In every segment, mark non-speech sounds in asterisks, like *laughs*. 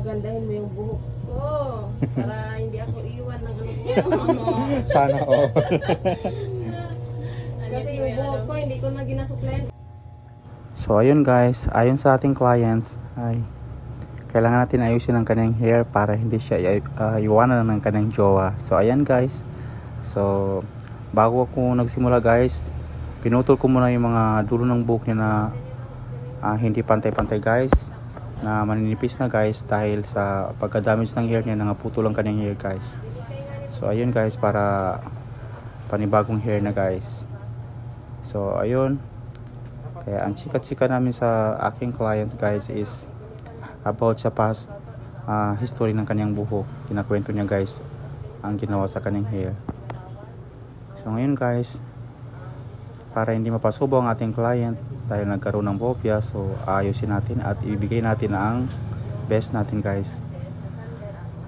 pagandahin mo yung buhok ko. *laughs* Para hindi ako iwan ng ano ko. *laughs* Sana *laughs* oh. Kasi yung buhok ko, hindi ko na ginasuklen. So ayun guys, ayon sa ating clients, ay kailangan natin ayusin ang kanyang hair para hindi siya uh, iwanan ng kanyang jowa. So ayan guys. So bago ako nagsimula guys, pinutol ko muna yung mga dulo ng buhok niya na ah, hindi pantay-pantay guys na maninipis na guys dahil sa pagka-damage ng hair niya nangaputol ang kanyang hair guys. So ayun guys para panibagong hair na guys. So ayun, kaya ang chika-chika namin sa aking client guys is about sa past ah, history ng kanyang buhok. Kinakwento niya guys ang ginawa sa kanyang hair. So ngayon guys, para hindi mapasubo ang ating client dahil nagkaroon ng bopya, so ayusin natin at ibigay natin ang best natin guys.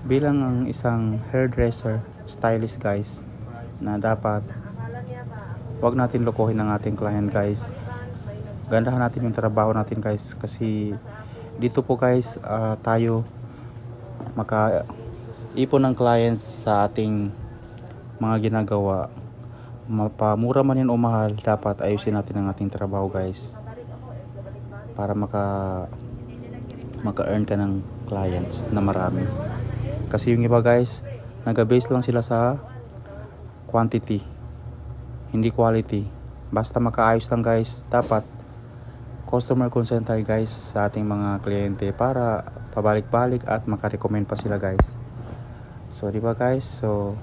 Bilang ang isang hairdresser, stylist guys, na dapat wag natin lokohin ang ating client guys. Gandahan natin yung trabaho natin guys kasi dito po guys ah, tayo maka ipon ng clients sa ating mga ginagawa mapamura man yan o mahal dapat ayusin natin ang ating trabaho guys. Para maka maka earn ka ng clients na marami. Kasi yung iba guys naga-base lang sila sa quantity hindi quality. Basta makaayos lang guys dapat customer consent guys sa ating mga kliyente para pabalik-balik at makarecommend pa sila guys. So di ba guys? So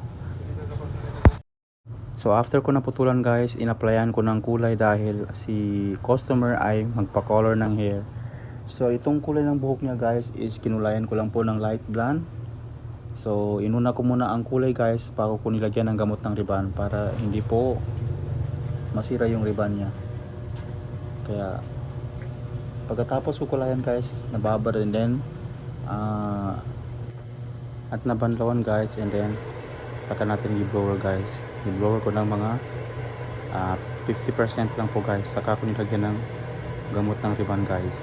so after ko naputulan guys inapplyan ko ng kulay dahil si customer ay magpa-color ng hair so itong kulay ng buhok niya guys is kinulayan ko lang po ng light blonde So, inuna ko muna ang kulay guys bago ko nilagyan ng gamot ng riban para hindi po masira yung riban niya. Kaya, pagkatapos ko kulayan guys, nababa rin din. ah, at nabanlawan guys and then saka natin i-blower guys. I-blower ko ng mga ah, 50% lang po guys. Saka ko nilagyan ng gamot ng riban guys.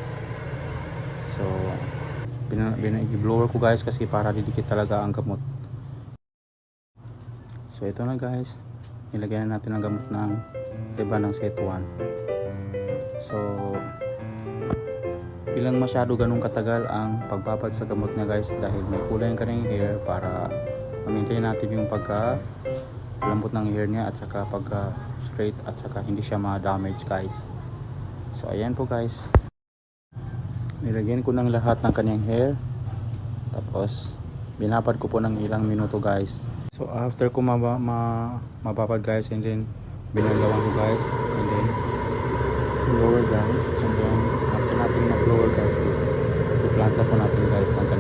So, i-blower ko guys kasi para didikit talaga ang gamot. So ito na guys. Nilagyan na natin ang gamot ng diba ng set 1. So ilang masyado ganun katagal ang pagbabad sa gamot niya guys dahil may kulay ang kanyang hair para ma-maintain natin yung pagka lambot ng hair niya at saka pagka straight at saka hindi siya ma-damage guys. So ayan po guys. Nilagyan ko ng lahat ng kanyang hair. Tapos binabad ko po ng ilang minuto guys. So after ko maba, ma, mababad guys and then binagawan ko guys and then lower guys and then after natin mag-lower guys is iplansa po natin guys ang kanyang hair so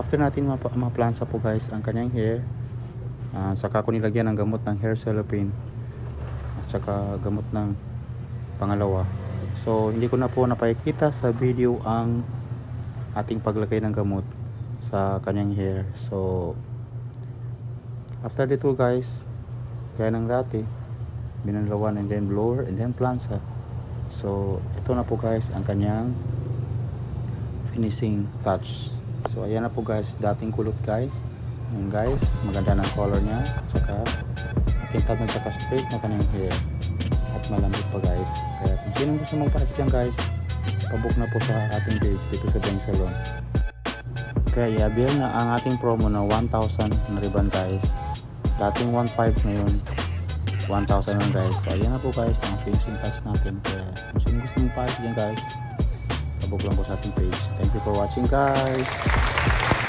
after natin map- maplansa po guys ang kanyang hair ah, saka ko nilagyan ng gamot ng hair cellophane at saka gamot ng pangalawa So, hindi ko na po napakikita sa video ang ating paglagay ng gamot sa kanyang hair. So, after dito guys, kaya ng dati, binanlawan and then blower and then plansa. So, ito na po guys ang kanyang finishing touch. So, ayan na po guys, dating kulot guys. Ayan guys, maganda ng color niya. Tsaka, kintab na tsaka straight na kanyang hair. At malambot pa guys. Kaya kung sino gusto magpalit dyan guys pabook na po sa ating page dito sa Bang Salon. Kaya i-avail na ang ating promo na 1,000 na ribbon guys. Dating 1,500 ngayon 1,000 lang guys. So ayan na po guys ang finishing touch natin. Kaya kung sino gusto magpalit dyan guys Facebook lang po sa ating page. Thank you for watching guys.